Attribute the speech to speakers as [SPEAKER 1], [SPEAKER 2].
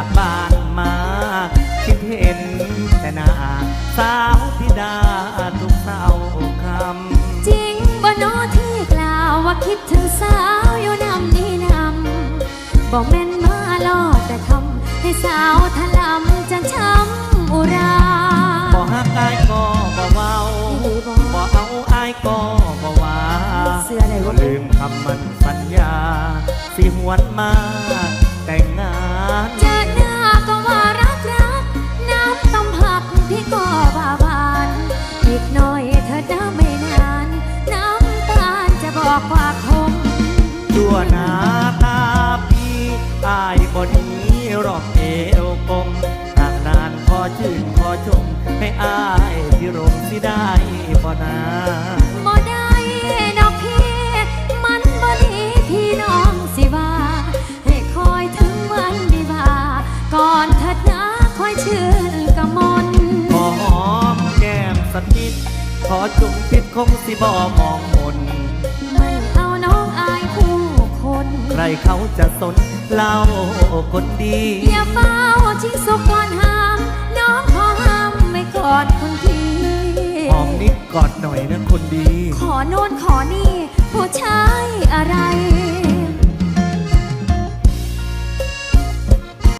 [SPEAKER 1] จากบ้านมา คิดเห็นแต่หน้าสาวธิดาทุกเศร้าคำ
[SPEAKER 2] จริงบ่โนอที่กล่าวว่าคิดถึงสาวอยู่นำนี่นำบอกแม่นมาลอดแต่ทำให้สาวทะลำจังช้ำอุรา
[SPEAKER 1] บ่ฮักอายก็บ่เว้า
[SPEAKER 2] อีหลีบ่
[SPEAKER 1] บ่เอาอายก็บ่ว่า
[SPEAKER 2] เสื้ออะไรวะ
[SPEAKER 1] บ่ลืมคำมันสัญญาสิหวนมา ชั่วหน้าตาพี่อายบ่หนี้รอบเอวกลมทางนานขอชื่นขอชม ให้อายที่รงสิได้บ่นา
[SPEAKER 2] บ่ได้ดอกพี่ มันบ่ดีพี่น้องสิว่าให้คอยถึงวันวิวาก่อนเถิดนะคอยชื่นกะมน
[SPEAKER 1] ขอหอมแก้มสักนิด ขอจุงพิษคงสิบ่มองมน เขาจะสนเล่าคนดี
[SPEAKER 2] อย่าเฝ้าชิงสุกก่อนห้าม น้องขอห้ามไว้ก่อนคนพี่
[SPEAKER 1] หอมนิดกอดหน่อยนะคนดี
[SPEAKER 2] ขอโน่นขอนี่ผู้ชายอะไร